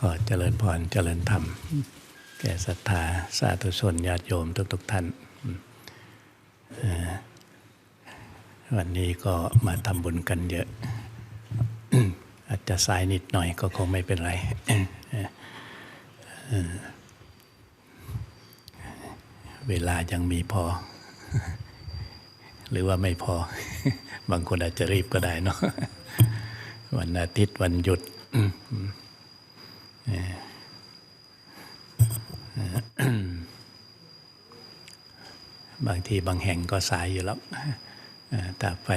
ก็เจริญพรเจริญธรรม แก่ศรัทธาสาธุชนญาติโยมทุกๆท่าน วันนี้ก็มาทำบุญกันเยอะ อาจจะสายนิดหน่อยก็คงไม่เป็นไร เวลายังมีพอ หรือว่าไม่พอ บางคนอาจจะรีบก็ได้เนาะวันอาทิตย์วันหยุด บางทีบางแห่งก็สายอยู่แล้วเอ่ไป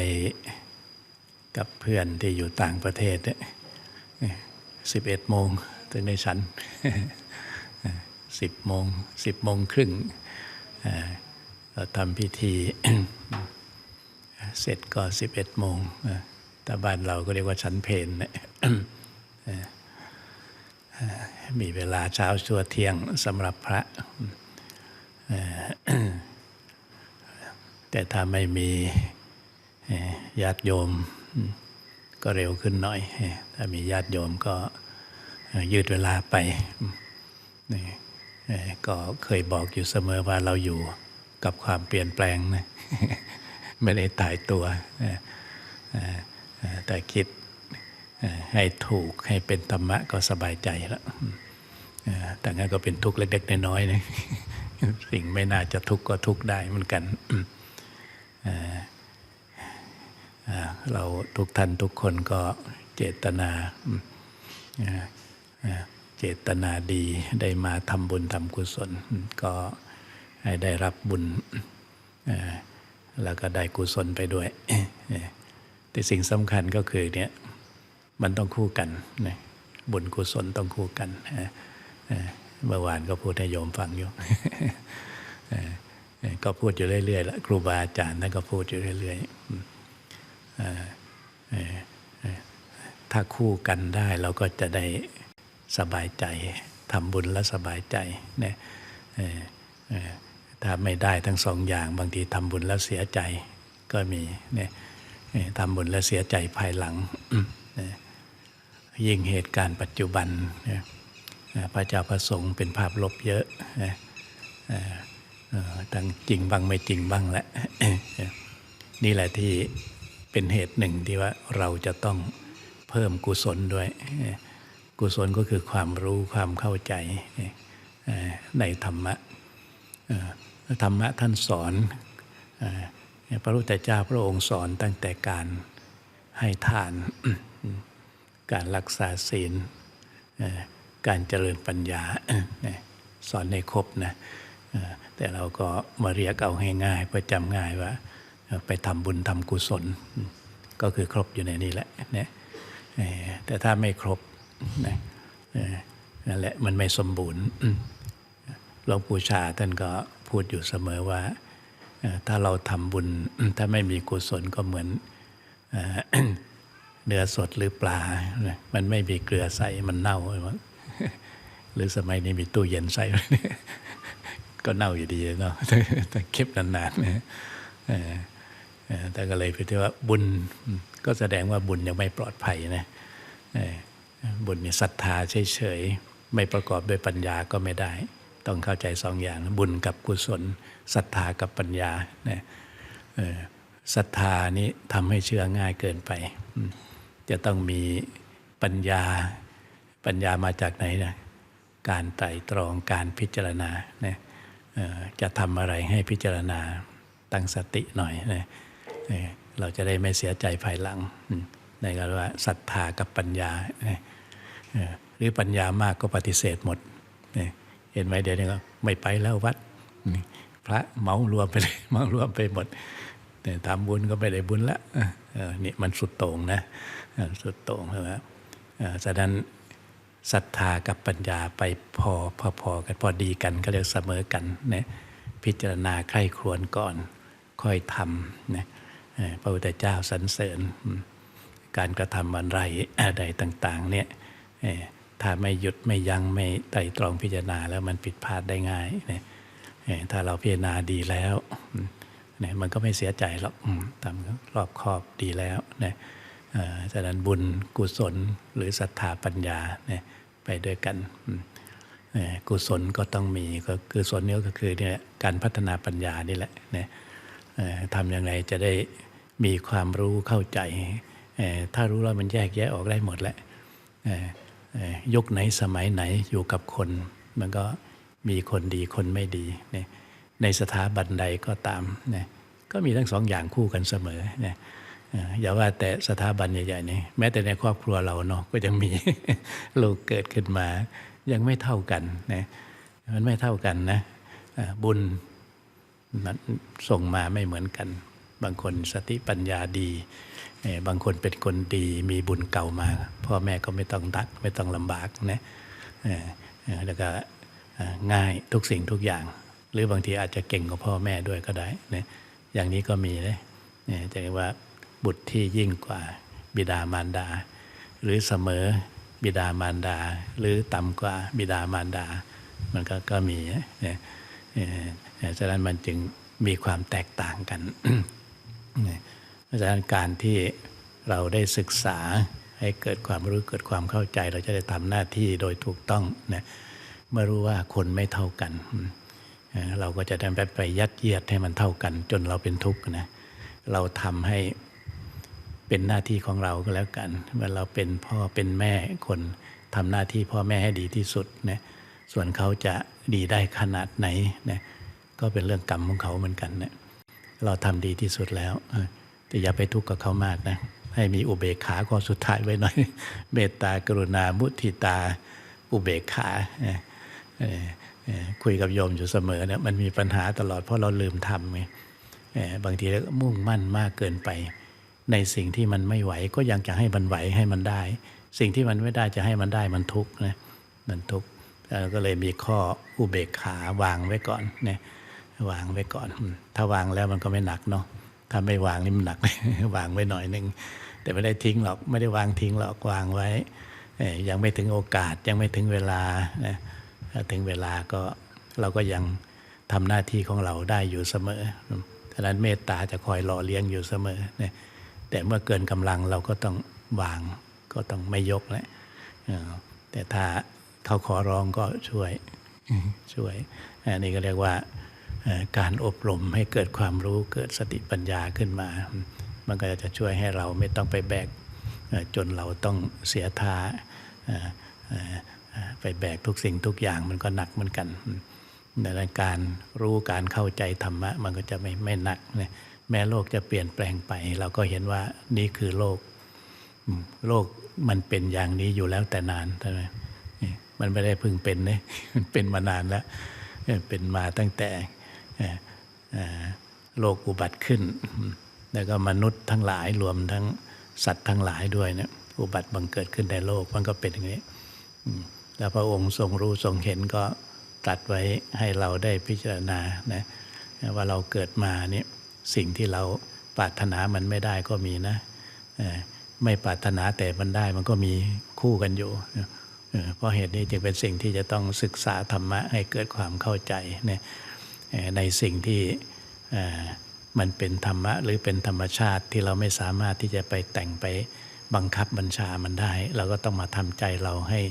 กับเพื่อนที่อยู่ต่างประเทศสิบเอ็ดโมงถึงในชั้นสิบโมงสิบโมงครึ่งเราทำพิธี เสร็จก็สิบเอ็ดโมงแต่บ้านเราก็เรียกว่าชั้นเพนเนี่ย มีเวลาเช้าชั่วเที่ยงสำหรับพระ แต่ถ้าไม่มีญาติโยมก็เร็วขึ้นหน่อย ถ้ามีญาติโยมก็ยืดเวลาไปนี่ก็เคยบอกอยู่เสมอว่าเราอยู่กับความเปลี่ยนแปลงนะไม่ได้ตายตัว แต่คิด ให้ถูกให้เป็นธรรมะก็สบายใจแล้วแต่งั้นก็เป็นทุกข์เล็กๆน้อยๆนะสิ่งไม่น่าจะทุกข์ก็ทุกข์ได้เหมือนกันเราทุกท่านทุกคนก็เจตนาเจตนาดีได้มาทำบุญทำกุศล ก็ให้ได้รับบุญแล้วก็ได้กุศลไปด้วยแต่สิ่งสำคัญก็คือเนี่ย มันต้องคู่กันนะบุญกุศลต้องคู่กันเมื่อวานก็พูดให้โยมฟังอยู่เอ่อเอ่อก็พูดอยู่เรื่อยๆล้วครูบาอาจารย์ท่านก็พูดอยู่เรื่อยๆถ้าคู่กันได้เราก็จะได้สบายใจทำบุญแล้วสบายใจนะถ้าไม่ได้ทั้งสองอย่าง บางทีทำบุญแล้วเสียใจก็มีเนี่ยทำบุญแล้วเสียใจภายหลังนะ ยิ่งเหตุการณ์ปัจจุบันพระเจ้าประสงค์เป็นภาพลบเยอะนะทั้งจริงบ้างไม่จริงบ้างแหละนี่แหละที่เป็นเหตุหนึ่งที่ว่าเราจะต้องเพิ่มกุศลด้วย กุศลก็คือความรู้ความเข้าใจในธรรมะธรรมะท่านสอนเอ่อพระพุทธเจ้าพระองค์สอนตั้งแต่การให้ทาน การรักษาศีล การเจริญปัญญาสอนในครบนะแต่เราก็มาเรียกเอาง่ายๆเพื่อจำง่ายว่า ไปทำบุญทำกุศล ก็คือครบอยู่ในนี้แหละเนี่ยแต่ถ้าไม่ครบนะนั่นแหละมันไม่สมบูรณ์หลวงปู่ชาท่านก็พูดอยู่เสมอว่า ถ้าเราทำบุญถ้าไม่มีกุศลก็เหมือน เนื้อสดหรือปลา มันไม่มีเกลือใส่มันเน่าไปมั้งหรือสมัยนี้มีตู้เย็นใส่ ก็เน่าอยู่ดีเนาะแต่เก็บนานๆนะเออเออแต่ก็เลยพิจารว่าบุญก็แสดงว่าบุญยังไม่ปลอดภัยนะบุญมีศรัทธาเฉยๆ ไม่ประกอบด้วยปัญญาก็ไม่ได้ ต้องเข้าใจสองอย่าง บุญกับกุศลศรัทธากับปัญญานะเออศรัทธานี้ทำให้เชื่อง่ายเกินไป จะต้องมีปัญญา ปัญญามาจากไหนนะการไตร่ตรองการพิจารณาเนี่ยจะทำอะไรให้พิจารณาตั้งสติหน่อยนะเราจะได้ไม่เสียใจภายหลัง ในการว่าศรัทธากับปัญญา หรือปัญญามากก็ปฏิเสธหมด เห็นไหมเดี๋ยวนี้ก็ไม่ไปแล้ววัด พระเมารวมไปเลยเหมารวมไปหมด แต่ทำบุญก็ไม่ได้บุญละนี่มันสุดโต่งนะสุดโต่งใช่ไหมฉะนั้นศรัทธากับปัญญาไปพอพอพอกันพอดีกันก็เรียกเสมอกันนะพิจารณาใคร่ครวญก่อนค่อยทำนะพระพุทธเจ้าสรรเสริญ การกระทำอะไรอะไรต่างๆเนี่ยถ้าไม่หยุดไม่ยั้งไม่ไต่ตรองพิจารณาแล้วมันผิดพลาดได้ง่ายนะถ้าเราพิจารณาดีแล้ว นี่ยมันก็ไม่เสียใจหรอกทำรอบครอบดีแล้วนะเอ่อฉะนั้นบุญกุศลหรือศรัทธาปัญญานี่ยไปด้วยกันกุศลก็ต้องมีก็กุศลนี่ก็คือเนี่ยการพัฒนาปัญญานี่แหละนะทำอย่างไรจะได้มีความรู้เข้าใจ ถ้ารู้แล้วมันแยกแยะออกได้หมดแหละยุคไหนสมัยไหนอยู่กับคน มันก็มีคนดีคนไม่ดีเนี่ย ในสถาบันใดก็ตามเนี่ยก็มีทั้งสองอย่างคู่กันเสมอเนี่ยอย่าว่าแต่สถาบันใหญ่ๆนี่แม้แต่ในครอบครัวเราเนาะก็ยังมีลูกเกิดขึ้นมา ยังไม่เท่ากันนะมันไม่เท่ากันนะบุญมันส่งมาไม่เหมือนกัน บางคนสติปัญญาดีเอ่อบางคนเป็นคนดีมีบุญเก่ามา พ่อแม่ก็ไม่ต้องดักไม่ต้องลำบากนะเอ่อเอ่อแล้วก็ง่ายทุกสิ่งทุกอย่าง หรือบางทีอาจจะเก่งกว่าพ่อแม่ด้วยก็ได้นะอย่างนี้ก็มีนะเนี่จะเรียกว่าบุตรที่ยิ่งกว่าบิดามารดา หรือเสมอบิดามารดา หรือต่ำกว่าบิดามารดา มันก็ก็มีนะเนี่ฉะนั้นมันจึงมีความแตกต่างกันเนี่เพราะฉะนั้นการที่เราได้ศึกษาให้เกิดความรู้เกิดความเข้าใจ เราจะได้ทำหน้าที่โดยถูกต้องนะเมื่อรู้ว่าคนไม่เท่ากัน เราก็จะได้ไม่ไปยัดเยียดให้มันเท่ากัน จนเราเป็นทุกข์นะเราทำให้เป็นหน้าที่ของเราก็แล้วกันเมื่อเราเป็นพ่อเป็นแม่คนทำหน้าที่พ่อแม่ให้ดีที่สุดนะส่วนเขาจะดีได้ขนาดไหนนะก็เป็นเรื่องกรรมของเขาเหมือนกันนะเราทำดีที่สุดแล้วแต่อย่าไปทุกข์กับเขามากนะให้มีอุเบกขาข้อสุดท้ายไว้หน่อย เมตตากรุณามุทิตาอุเบกขา คุยกับโยมอยู่เสมอเนี่ยมันมีปัญหาตลอดเพราะเราลืมทำไงบางทีแล้วก็มุ่งมั่นมากเกินไป ในสิ่งที่มันไม่ไหวก็ยังจะให้มันไหวให้มันได้ สิ่งที่มันไม่ได้จะให้มันได้มันทุกข์นะมันทุกข์แล้วก็เลยมีข้ออุเบกขาวางไว้ก่อนนะวางไว้ก่อน ถ้าวางแล้วมันก็ไม่หนักเนาะถ้าไม่วางนี่มันหนัก วางไว้หน่อยหนึ่งแต่ไม่ได้ทิ้งหรอกไม่ได้วางทิ้งหรอกวางไว้ยังไม่ถึงโอกาสยังไม่ถึงเวลานะ ถึงเวลาก็เราก็ยังทำหน้าที่ของเราได้อยู่เสมอฉะนั้นเมตตาจะคอยหล่อเลี้ยงอยู่เสมอเนี่ยแต่เมื่อเกินกำลังเราก็ต้องวางก็ต้องไม่ยกแล้วแต่ถ้าเขาขอร้องก็ช่วยช่วยอันนี้ก็เรียกว่าการอบรมให้เกิดความรู้เกิดสติปัญญาขึ้นมา มันก็จะช่วยให้เราไม่ต้องไปแบกจนเราต้องเสียท่า ไปแบกทุกสิ่งทุกอย่างมันก็หนักเหมือนกันดังนั้นการรู้การเข้าใจธรรมะ มันก็จะไม่ไม่หนักนะแม้โลกจะเปลี่ยนแปลงไป เราก็เห็นว่านี่คือโลก โลกมันเป็นอย่างนี้อยู่แล้วแต่นานใช่ไหมมันไม่ได้เพิ่งเป็นนะมันเป็นมานานแล้ว เป็นมาตั้งแต่โลกอุบัติขึ้น แล้วก็มนุษย์ทั้งหลายรวมทั้งสัตว์ทั้งหลายด้วยเนี่ยอุบัติบังเกิดขึ้นในโลกมันก็เป็นอย่างนี้ แล้วพระองค์ทรงรู้ทรงเห็นก็ตรัสไว้ให้เราได้พิจารณานะว่าเราเกิดมาเนี่ยสิ่งที่เราปรารถนามันไม่ได้ก็มีนะไม่ปรารถนาแต่มันได้มันก็มีคู่กันอยู่เพราะเหตุนี้จึงเป็นสิ่งที่จะต้องศึกษาธรรมะให้เกิดความเข้าใจในสิ่งที่มันเป็นธรรมะหรือเป็นธรรมชาติที่เราไม่สามารถที่จะไปแต่งไปบังคับบัญชามันได้ เราก็ต้องมาทำใจเราให้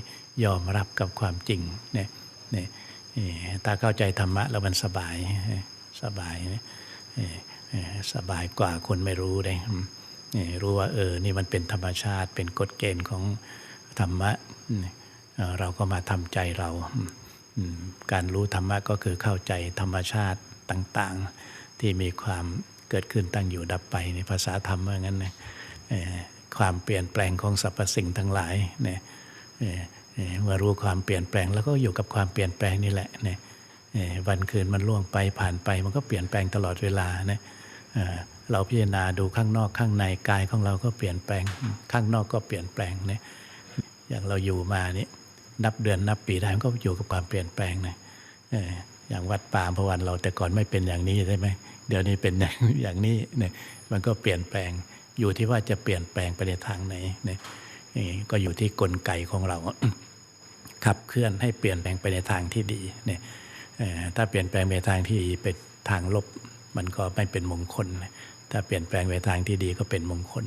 ยอมรับกับความจริงเนี่ยเนี่ยเอ่อถ้าเข้าใจธรรมะแล้วมันสบายสบายสบายกว่าคนไม่รู้เลยรู้ว่าเออนี่มันเป็นธรรมชาติเป็นกฎเกณฑ์ของธรรมะเราก็มาทำใจเรา การรู้ธรรมะก็คือเข้าใจธรรมชาติต่างๆ ที่มีความเกิดขึ้นตั้งอยู่ดับไปในภาษาธรรมว่างั้นนะเอ่อความเปลี่ยนแปลงของสรรพสิ่งทั้งหลายเนี่ย เมื่อรู้ความเปลี่ยนแปลงแล้วก็อยู่กับความเปลี่ยนแปลงนี่แหละเนี่ยวันคืนมันล่วงไปผ่านไปมันก็เปลี่ยนแปลงตลอดเวลานะเราพิจารณาดูข้างนอกข้างในกายของเราก็เปลี่ยนแปลง ข้างนอกก็เปลี่ยนแปลงเนี่ยอย่างเราอยู่มานี่นับเดือนนับปีได้มันก็อยู่กับความเปลี่ยนแปลงนะเอ่ออย่างวัดป่าพระวันเราแต่ก่อนไม่เป็นอย่างนี้ใช่ไหมเดี๋ยวนี้เป็นอย่างนี้เนี่ยมันก็เปลี่ยนแปลง อยู่ที่ว่าจะเปลี่ยนแปลงไปในทางไหนเนี่ยก็อยู่ที่กลไกของเรา ขับเคลื่อนให้เปลี่ยนแปลงไปในทางที่ดีเนี่ยถ้าเปลี่ยนแปลงไปทางที่ดีเป็นทางลบ มันก็ไม่เป็นมงคล ถ้าเปลี่ยนแปลงไปทางที่ดีก็เป็นมงคล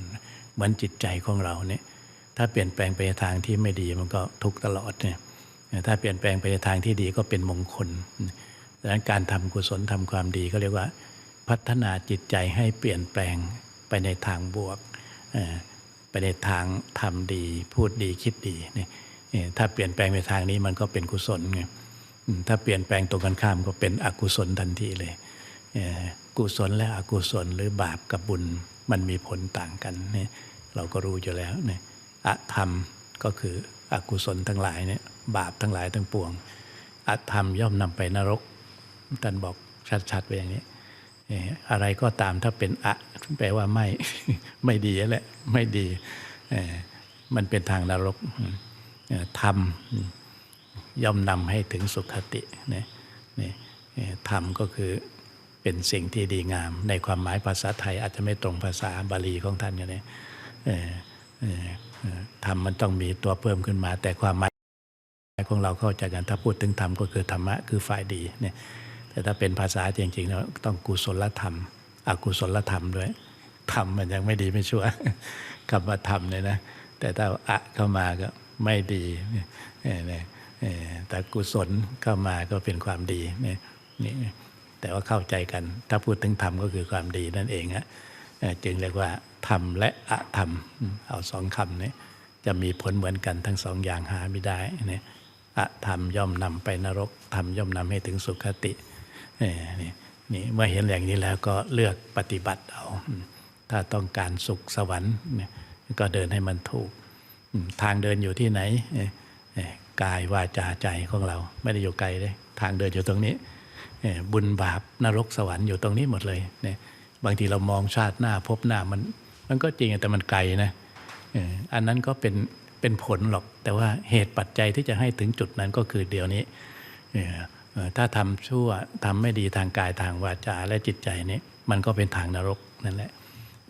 เหมือนจิตใจของเราเนี่ยถ้าเปลี่ยนแปลงไปในทางที่ไม่ดีมันก็ทุกตลอดเนี่ยถ้าเปลี่ยนแปลงไปในทางที่ดีก็เป็นมงคลดังนั้นการทำกุศลทำความดีก็เรียกว่า พัฒนาจิตใจให้เปลี่ยนแปลงไปในทางบวก ไปในทางทำดี พูดดีคิดดีเนี่ย ถ้าเปลี่ยนแปลงไปทางนี้มันก็เป็นกุศลไงถ้าเปลี่ยนแปลงตรงกันข้ามก็เป็นอกุศลทันทีเลยเอ่อกุศลและอกุศลหรือบาปกับบุญมันมีผลต่างกันเนี่ยเราก็รู้อยู่แล้วเนี่ยอธรรมก็คืออกุศลทั้งหลายเนี่ยบาปทั้งหลายทั้งปวงอธรรมย่อมนำไปนรกท่านบอกชัดๆไปอย่างนี้เอ่ออะไรก็ตามถ้าเป็นอะแปลว่าไม่ไม่ดีแหละไม่ดีเอ่อมันเป็นทางนรกอ่อ ธรรมย่อมนำให้ถึงสุขติเนี่ยนี่ธรรมก็คือเป็นสิ่งที่ดีงาม ในความหมายภาษาไทยอาจจะไม่ตรงภาษาบาลีของท่านอย่างนี้เอ่อเอ่อเอ่อธรรมมันต้องมีตัวเพิ่มขึ้นมา แต่ความหมายของเราเข้าใจกันถ้าพูดถึงธรรมก็คือธรรมะคือฝ่ายดีเนี่ยแต่ถ้าเป็นภาษาจริงๆแล้วต้องกุศลธรรม อกุศลธรรมด้วยธรรมมันยังไม่ดีไม่ชั่วคำว่าธรรมเนี่ยนะแต่ถ้าอะเข้ามาก็ ไม่ดีแต่กุศลเข้ามาก็เป็นความดีนี่แต่ว่าเข้าใจกัน ถ้าพูดถึงธรรมก็คือความดีนั่นเองฮะจึงเรียกว่าธรรมและอะธรรม เอาสองคำนี้จะมีผลเหมือนกันทั้งสองอย่างหาไม่ได้นี่อะธรรมย่อมนำไปนรกธรรมย่อมนำให้ถึงสุคติเอ่อนี่นี่เมื่อเห็นอย่างนี้แล้วก็เลือกปฏิบัติเอา ถ้าต้องการสุขสวรรค์ก็เดินให้มันถูก ทางเดินอยู่ที่ไหนกายวาจาใจของเรา ไม่ได้อยู่ไกลเลยทางเดินอยู่ตรงนี้บุญบาปนรกสวรรค์อยู่ตรงนี้หมดเลยเนี่ยบางทีเรามองชาติหน้าพบหน้ามัน มันก็จริงแต่มันไกลนะอันนั้นก็เป็นเป็นผลหรอก แต่ว่าเหตุปัจจัยที่จะให้ถึงจุดนั้นก็คือเดี๋ยวนี้ถ้าทำชั่วทำไม่ดีทางกายทางวาจาและจิตใจนี้มันก็เป็นทางนรกนั่นแหละ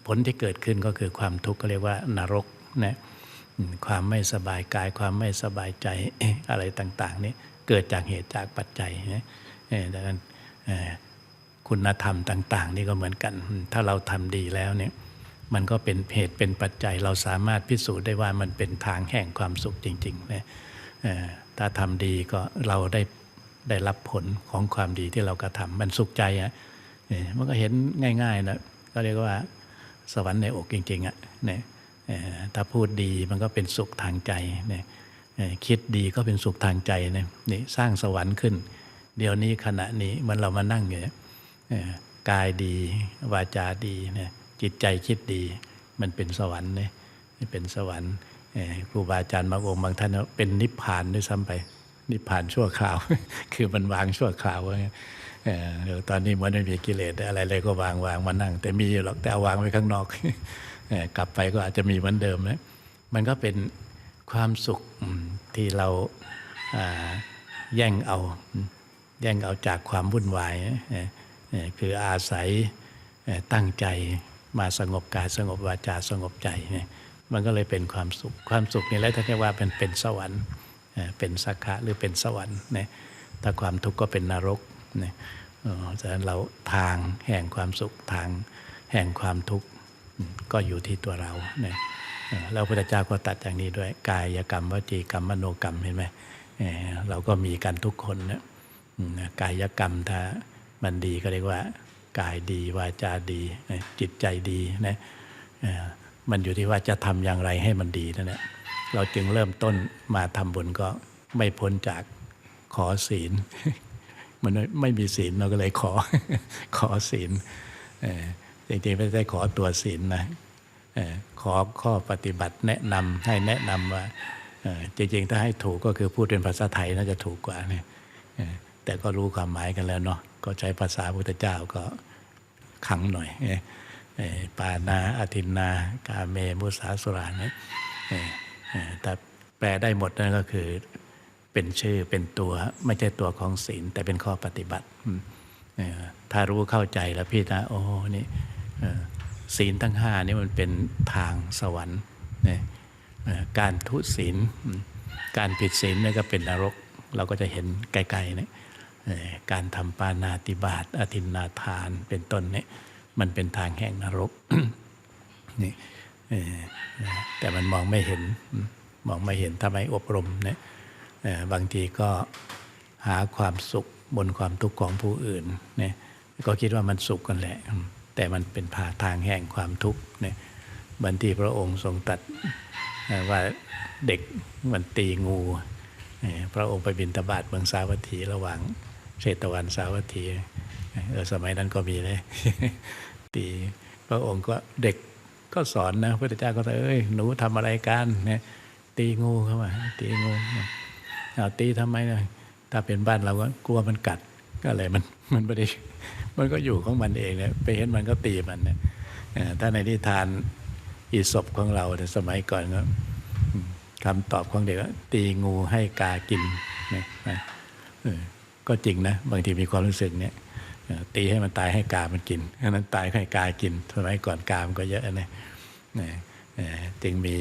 ผลที่เกิดขึ้นก็คือความทุกข์ก็เรียกว่านรกนะ ความไม่สบายกายความไม่สบายใจอะไรต่างๆนี้เกิดจากเหตุจากปัจจัยนะดังนั้นคุณธรรมต่าง ๆ นี่ก็เหมือนกัน ถ้าเราทำดีแล้วเนี่ยมันก็เป็นเหตุเป็นปัจจัยเราสามารถพิสูจน์ได้ว่ามันเป็นทางแห่งความสุขจริงๆนะถ้าทำดีก็เราได้ได้รับผลของความดีที่เรากระทำมันสุขใจอะเอ่อมันก็เห็นง่ายๆนะก็เรียกว่าสวรรค์ในอกจริงๆอะเนี่ย ถ้าพูดดีมันก็เป็นสุขทางใจเนี่ยคิดดีก็เป็นสุขทางใจเนี่ยนี่สร้างสวรรค์ขึ้น เดี๋ยวนี้ขณะนี้มันเรามานั่งอยู่กายดีวาจาดีเนี่ยจิตใจคิดดีมันเป็นสวรรค์เนี่ยเป็นสวรรค์ครูบาอาจารย์บางองค์บางท่านเป็นนิพพานด้วยซ้ำไป นิพพานชั่วคราว คือมันวางชั่วคราวไว้เอ่อเดี๋ยวตอนนี้มันไม่มีกิเลสอะไรเลยก็วางวางมานั่ง แต่มีอยู่หรอกแต่เอาวางไว้ข้างนอก กลับไปก็อาจจะมีเหมือนเดิมนะมันก็เป็นความสุขที่เราแย่งเอาแย่งเอาจากความวุ่นวายคืออาศัยตั้งใจมาสงบกายสงบวาจาสงบใจเนี่ยมันก็เลยเป็นความสุขความสุขนี่แหละถ้าเรียกว่าเป็นเป็นสวรรค์เป็นสักขะหรือเป็นสวรรค์นถ้าความทุกข์ก็เป็นนรกนี่ฉะนั้นเราทางแห่งความสุขทางแห่งความทุกข์ ก็อยู่ที่ตัวเราเนี่ยเอ่อแล้วพระพุทธเจ้าก็ตัดอย่างนี้ด้วยกายกรรมวจีกรรมมโนกรรมเห็นไหมเราก็มีกันทุกคนนะกายกรรมถ้ามันดีก็เรียกว่า กายดีวาจาดี จิตใจดีนะมันอยู่ที่ว่าจะทำอย่างไรให้มันดีนั่นแหละเราจึงเริ่มต้นมาทำบุญก็ไม่พ้นจากขอศีล มันไม่มีศีลเราก็เลยขอขอศีลเจริงๆไม่ได้ขอตัวศีลนะขอข้อปฏิบัติแนะนำให้แนะนำว่าจริงๆ ถ้าให้ถูกก็คือพูดเป็นภาษาไทยน่าจะถูกกว่าเนี่ยแต่ก็รู้ความหมายกันแล้วเนาะก็ใช้ภาษาพุทธเจ้าก็ขังหน่อยปานาอธินนา กาเมมุสาสุราเนี่ยแต่แปลได้หมดนั่นก็คือเป็นชื่อเป็นตัวไม่ใช่ตัวของศีลแต่เป็นข้อปฏิบัติถ้ารู้เข้าใจแล้วพี่นะโอ้นี่ ศีลทั้งห้านี่มันเป็นทางสวรรค์การทุศีล การผิดศีลเนี่ยก็เป็นนรก เราก็จะเห็นไกลๆเนี่ยการทำปานาติบาตอธินนาทานเป็นต้นเนี่ยมันเป็นทางแห่งนรกนี่แต่มันมองไม่เห็นมองไม่เห็นทำไมอบรมเนี่ยบางทีก็หาความสุขบนความทุกข์ของผู้อื่นเนี่ยก็คิดว่ามันสุขกันแหละ แต่มันเป็นพาทางแห่งความทุกข์เนี่ยบางทีพระองค์ทรงตัดว่าเด็กมันตีงูพระองค์ไปบินตบาทเมืองสาวัตถีระหว่างเชตวันสาวัตถีเออสมัยนั้นก็มีเลยตีพระองค์ก็เด็กก็สอนนะพระพุทธเจ้าก็เลยเอ้ยหนูทำอะไรกันเนี่ยตีงูเข้ามาตีงูเอาตีทำไมนะถ้าเป็นบ้านเราก็กลัวมันกัด ก็เลยมันมันไม่ได้มันก็อยู่ของมันเองเนี่ยไปเห็นมันก็ตีมันเนี่ยถ้าในนิทานอีศบของเราในสมัยก่อนก็คำตอบของเด็กว่าตีงูให้กากินเนี่ยนะก็จริงนะ บางทีมีความรู้สึกเนี่ยตีให้มันตายให้กามันกินอันนั้นตายให้กากินสมัยก่อนกามันก็เยอะนะนะเอ่อจึงมี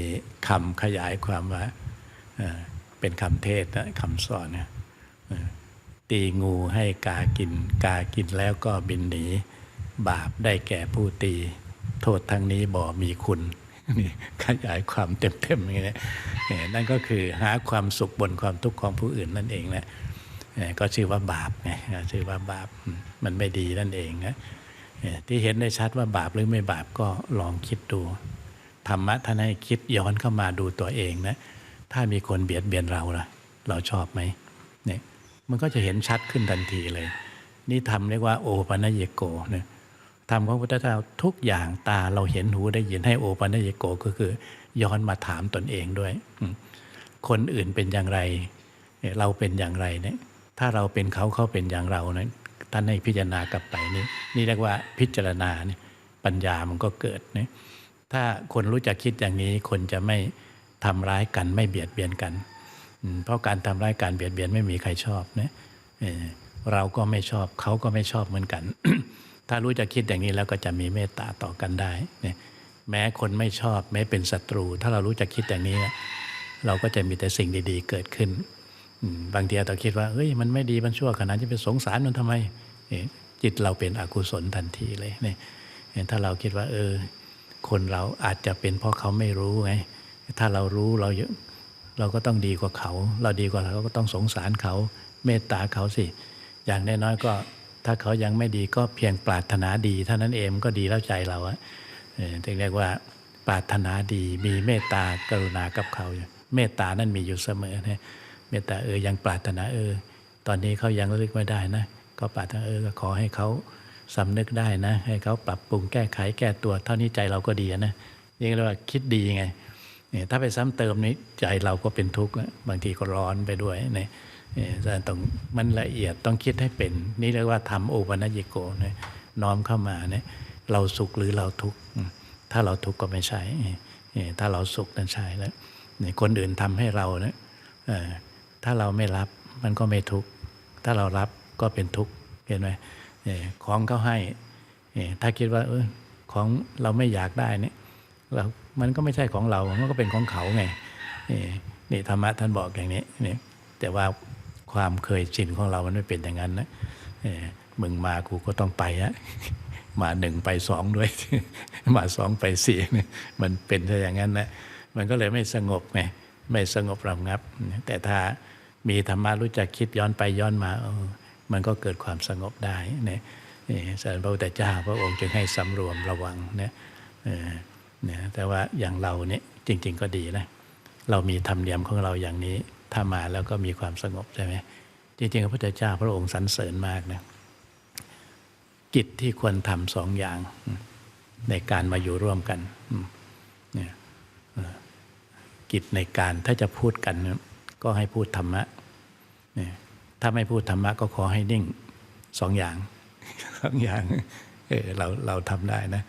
คำขยายความว่าเป็นคำเทศนะคำสอนนะเอ่อ ตีงูให้กากิน กากินแล้วก็บินหนี บาปได้แก่ผู้ตี โทษทั้งนี้บ่มีคุณนี่ขยายความเต็มๆอย่างนี้นะเอ่อนั่นก็คือหาความสุขบนความทุกข์ของผู้อื่นนั่นเองนะเอ่ก็ชื่อว่าบาปไงชื่อว่าบาปมันไม่ดีนั่นเองนะที่เห็นได้ชัดว่าบาปหรือไม่บาปก็ลองคิดดูธรรมะท่านให้คิดย้อนเข้ามาดูตัวเองนะถ้ามีคนเบียดเบียนเราล่ะ เราชอบไหมเนี่ย มันก็จะเห็นชัดขึ้นทันทีเลย นี่ทำเรียกว่าโอปัญญโกเนี่ยทำของพระพุทธเจ้าทุกอย่างตาเราเห็นหูได้ยินให้โอปัญญโกก็คือ ย้อนมาถามตนเองด้วย คนอื่นเป็นอย่างไร เราเป็นอย่างไรเนี่ยถ้าเราเป็นเขาเขาเป็นอย่างเรานะท่านให้พิจารณากลับไปนี่นี่เรียกว่าพิจารณาเนี่ยปัญญามันก็เกิดเนี่ยถ้าคนรู้จักคิดอย่างนี้คนจะไม่ทำร้ายกันไม่เบียดเบียนกัน เพราะการทำร้ายการเบียดเบียนไม่มีใครชอบนะเออเราก็ไม่ชอบเขาก็ไม่ชอบเหมือนกัน ถ้ารู้จักคิดอย่างนี้แล้วก็จะมีเมตตาต่อกันได้เนี่ยแม้คนไม่ชอบแม้เป็นศัตรู ถ้าเรารู้จักคิดอย่างนี้ เราก็จะมีแต่สิ่งดี ๆ เกิดขึ้น บางทีเราคิดว่าเฮ้ยมันไม่ดีมันชั่วขนาดจะไปสงสารมันทำไมจิตเราเป็นอกุศลทันทีเลยเนี่ยถ้าเราคิดว่า เออ คนเราอาจจะเป็นเพราะเขาไม่รู้ไงถ้าเรารู้เรา เราก็ต้องดีกว่าเขา เราดีกว่าเขาก็ต้องสงสารเขา เมตตาเขาสิ อย่างน้อยๆก็ ถ้าเขายังไม่ดีก็เพียงปรารถนาดีเท่านั้นเองก็ดีแล้วใจเราอะเออถึงเรียกว่าปรารถนาดีมีเมตตากรุณากับเขาอยู่เมตตานั้นมีอยู่เสมอนะเมตตาเออยังปรารถนาเออ ตอนนี้เขายังระลึกไม่ได้นะ ก็ปรารถนาเออก็ขอให้เขาสำนึกได้นะ ให้เขาปรับปรุงแก้ไขแก้ตัวเท่านี้ใจเราก็ดีนะนี่เรียกว่าคิดดีไง เนี่ยถ้าไปซ้ำเติมนี้ใจเราก็เป็นทุกข์บางทีก็ร้อนไปด้วยเนี่ยเนี่ยแต่ต้องมันละเอียดต้องคิดให้เป็น นี่เรียกว่าทำโอปัญญิโกเนี่ยน้อมเข้ามาเนี่ยเราสุขหรือเราทุกข์ถ้าเราทุกข์ก็ไม่ใช่ถ้าเราสุขนั่นใช่แล้วคนอื่นทำให้เราเนี่ยถ้าเราไม่รับมันก็ไม่ทุกข์ถ้าเรารับก็เป็นทุกข์เห็นไหมของเขาให้ถ้าคิดว่าของเราไม่อยากได้เนี่ยเรามันก็ไม่ใช่ของเรา มันก็เป็นของเขาไงเอ่นี่ธรรมะท่านบอกอย่างนี้นี่แต่ว่าความเคยชินของเรามันไม่เป็นอย่างนั้นนะเอ่อมึงมากูก็ต้องไปอะมาหนึ่งไปสองด้วย มาสองไปสี่เนี่ยมันเป็นซะอย่างนั้นนะมันก็เลยไม่สงบไงไม่สงบระงับ แต่ถ้ามีธรรมะรู้จักคิดย้อนไปย้อนมาออมันก็เกิดความสงบได้เนี่ยสารพระพุทธเจ้าพระองค์จึงให้สำรวมระวังเนี่ยเออ นี่ยแต่ว่าอย่างเราเนี่ยจริง ๆ ก็ดีนะเรามีธรรมเนียมของเราอย่างนี้ถ้ามาแล้วก็มีความสงบใช่ไหมจริงๆพระพุทธเจ้าพระองค์สรรเสริญมากนะกิจที่ควรทำสองอย่างในการมาอยู่ร่วมกันเนี่ยกิจในการถ้าจะพูดกัน ก็ให้พูดธรรมะถ้าไม่พูดธรรมะก็ขอให้นิ่งสองอย่างสองอย่างเออเราเราทำได้นะ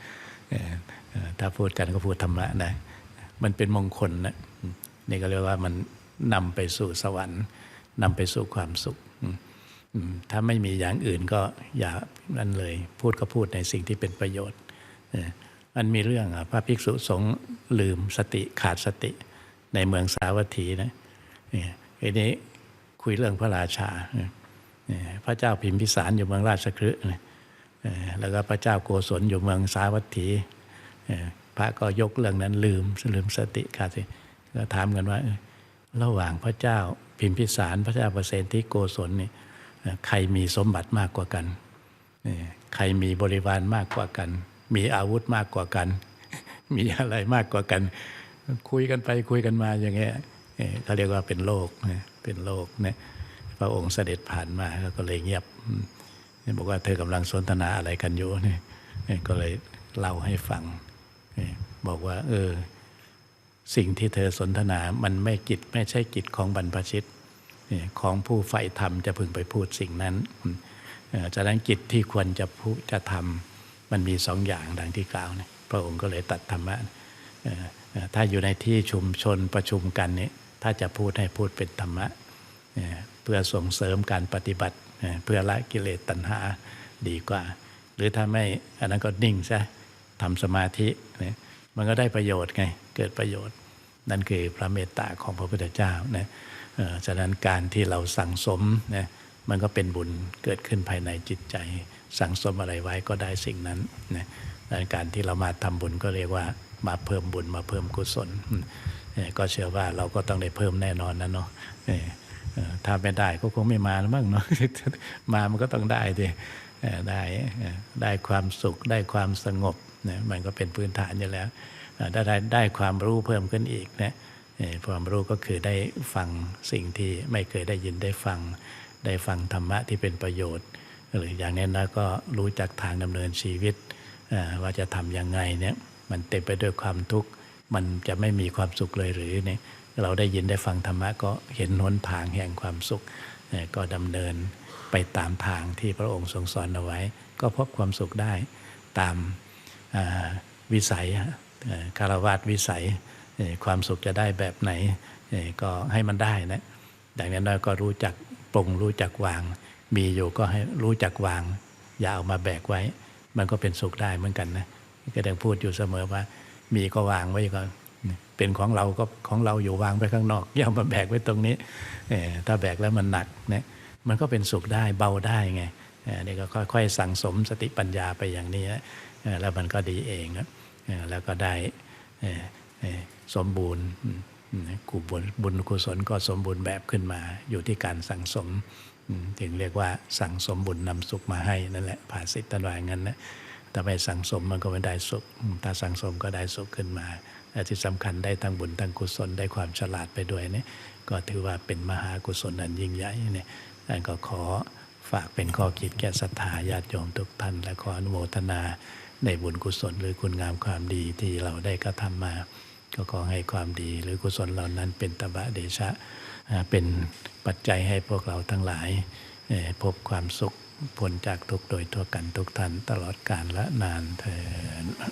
ถ้าพูดกันก็พูดธรรมะนะมันเป็นมงคลนะนี่ก็เรียกว่ามันนำไปสู่สวรรค์นำไปสู่ความสุข ถ้าไม่มีอย่างอื่นก็อย่านั่นเลย พูดก็พูดในสิ่งที่เป็นประโยชน์ออมันมีเรื่องอะพระภิกษุสงฆ์ลืมสติขาดสติในเมืองสาวัตถีนะเนี่ยทีนี้คุยเรื่องพระราชาเนี่ยพระเจ้าพิมพิสารอยู่เมืองราชคฤห์เนี่ยแล้วก็พระเจ้าโกศลอยู่เมืองสาวัตถี พระก็ยกเรื่องนั้นลืมลืมสติขาดสิก็ถามกันว่าระหว่างพระเจ้าพิมพิสารพระเจ้าเปรตที่โกศลนี่ใครมีสมบัติมากกว่ากันเอ่ใครมีบริวารมากกว่ากัน มีอาวุธมากกว่ากัน มีอะไรมากกว่ากัน คุยกันไปคุยกันมาอย่างเงี้ยเขาเรียกว่าเป็นโลกนะเป็นโลกนะพระองค์เสด็จผ่านมาก็เลยเงียบบอกว่าเธอกำลังสนทนาอะไรกันอยู่เนี่ยก็เลยเล่าให้ฟัง บอกว่า เออ สิ่งที่เธอสนทนามันไม่กิจไม่ใช่กิจของบรรพชิตเนี่ยของผู้ใฝ่ธรรมจะพึงไปพูดสิ่งนั้นอืมเอ่อฉะนั้นกิจที่ควรจะพูดจะทำมันมีสองอย่างดังที่กล่าวเนี่ยพระองค์ก็เลยตัดธรรมะเอ่อถ้าอยู่ในที่ชุมชนประชุมกันเนี่ยถ้าจะพูดให้พูดเป็นธรรมะเอ่อเพื่อส่งเสริมการปฏิบัติเอ่อเพื่อละกิเลสตัณหาดีกว่า หรือถ้าไม่อันนั้นก็นิ่งซะ ทำสมาธิเนี่ยมันก็ได้ประโยชน์ไงเกิดประโยชน์ นั่นคือพระเมตตาของพระพุทธเจ้านะเอ่อฉะนั้นการที่เราสั่งสมนะมันก็เป็นบุญเกิดขึ้นภายในจิตใจ สั่งสมอะไรไว้ก็ได้สิ่งนั้นนะดังการที่เรามาทำบุญก็เรียกว่ามาเพิ่มบุญมาเพิ่มกุศล ก็เชื่อว่าเราก็ต้องได้เพิ่มแน่นอนนะเนาะถ้าไม่ได้ก็คงไม่มาแล้วมั้งเนาะมามันก็ต้องได้ดิได้ได้ความสุขได้ความสงบ นะมันก็เป็นพื้นฐานอยู่แล้วอ่าได้ได้ความรู้เพิ่มขึ้นอีกนะความรู้ก็คือได้ฟังสิ่งที่ไม่เคยได้ยินได้ฟัง ได้ฟังธรรมะที่เป็นประโยชน์ หรืออย่างนี้นะก็รู้จักทางดำเนินชีวิตว่าจะทำยังไงเนี่ยมันเต็มไปด้วยความทุกข์มันจะไม่มีความสุขเลยหรือเนี่ยเราได้ยินได้ฟังธรรมะก็เห็นหนทางแห่งความสุขก็ดำเนินไปตามทางที่พระองค์ทรงสอนเอาไว้ ก็พบความสุขได้ตาม วิสัยคารวาสวิสัยความสุขจะได้แบบไหนก็ให้มันได้นะดังนั้นเราก็รู้จักปรงรู้จักวาง มีอยู่ก็ให้รู้จักวาง อย่าเอามาแบกไว้ มันก็เป็นสุขได้เหมือนกันนะก็ยังพูดอยู่เสมอว่า มีก็วางไว้ก่อนเป็นของเราก็ของเราอยู่วางไปข้างนอกอย่ามาแบกไว้ตรงนี้ถ้าแบกแล้วมันหนักนี่ยมันก็เป็นสุขได้เบาได้ไงเนี่ก็ค่อย ๆ สั่งสมสติปัญญาไปอย่างนี้นะ แล้วมันก็ดีเองนะแล้วก็ได้สมบูรณ์กุบุญบุญกุศลก็สมบูรณ์แบบขึ้นมาอยู่ที่การสั่งสม ถึงเรียกว่าสั่งสมบุญนำสุขมาให้นั่นแหละภาษิตตนวางนั้นนะถ้าไม่สั่งสมมันก็ไม่ได้สุขถ้าสั่งสมก็ได้สุขขึ้นมาและที่สำคัญได้ทั้งบุญทั้งกุศลได้ความฉลาดไปด้วยนี่ก็ถือว่าเป็นมหากุศลอันยิ่งใหญ่เนี่ยนั่นก็ขอฝากเป็นข้อคิดแก่ศรัทธาญาติโยมทุกท่าน และขออนุโมทนา ในบุญกุศลหรือคุณงามความดีที่เราได้กระทำมา ก็ขอให้ความดี หรือกุศลเหล่านั้นเป็นตบะเดชะเป็นปัจจัยให้พวกเราทั้งหลาย พบความสุขพ้นจากทุกข์โดยทั่วกันทุกท่านตลอดกาลและนานเทอ